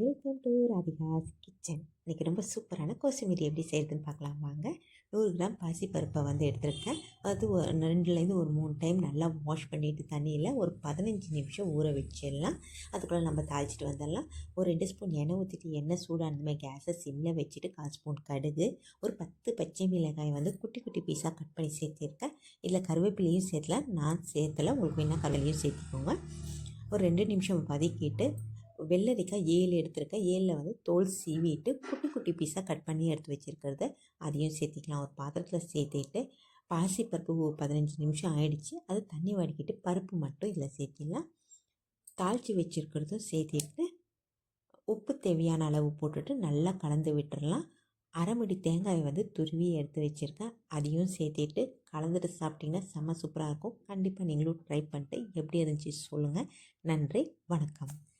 Welcome to Radhika's kitchen இன்றைக்கி ரொம்ப சூப்பரான கோசுமீரி எப்படி செய்கிறதுன்னு பார்க்கலாம். வாங்க. நூறு கிராம் பாசிப்பருப்பை வந்து எடுத்திருக்கேன். அது ஒரு ரெண்டுலேருந்து ஒரு மூணு டைம் நல்லா வாஷ் பண்ணிவிட்டு தண்ணியில் ஒரு பதினஞ்சு நிமிஷம் ஊற வச்சிடலாம். அதுக்குள்ளே நம்ம தாளிச்சிட்டு வந்துடலாம். ஒரு ரெண்டு ஸ்பூன் எண்ணெய் ஊற்றிட்டு எண்ணெய் சூடானதுமே கேஸை சிம்மில் வச்சுட்டு கால் ஸ்பூன் கடுகு ஒரு பத்து பச்சை மிளகாய் வந்து குட்டி குட்டி பீஸாக கட் பண்ணி சேர்த்துருக்கேன். இதில் கருவேப்பிலையும் சேர்த்தலாம். நான் சேர்த்தல. உங்களுக்கு வேணால் கடலையும் சேர்த்துக்கோங்க. ஒரு ரெண்டு நிமிஷம் வதக்கிட்டு வெள்ளரிக்காய் ஏழு எடுத்திருக்கேன். ஏழில் வந்து தோல் சீவிட்டு குட்டி குட்டி பீஸாக கட் பண்ணி எடுத்து வச்சுருக்கிறத. அதையும் சேர்த்திக்கலாம். ஒரு பாத்திரத்தில் சேர்த்துட்டு பாசிப்பருப்பு பதினஞ்சு நிமிஷம் ஆயிடுச்சு. அது தண்ணி வடிக்கிட்டு பருப்பு மட்டும் இதில் சேர்த்திடலாம். தாளித்து வச்சுருக்கிறதும் சேர்த்திட்டு உப்பு தேவையான அளவு போட்டுட்டு நல்லா கலந்து விட்டுடலாம் அரைமடி தேங்காயை வந்து துருவி எடுத்து வச்சுருக்கேன். அதையும் சேர்த்திட்டு கலந்துட்டு சாப்பிட்டிங்கன்னா செம்ம சூப்பராக இருக்கும். கண்டிப்பாக நீங்களும் ட்ரை பண்ணிட்டு எப்படி இருந்துச்சு சொல்லுங்கள் நன்றி. வணக்கம்.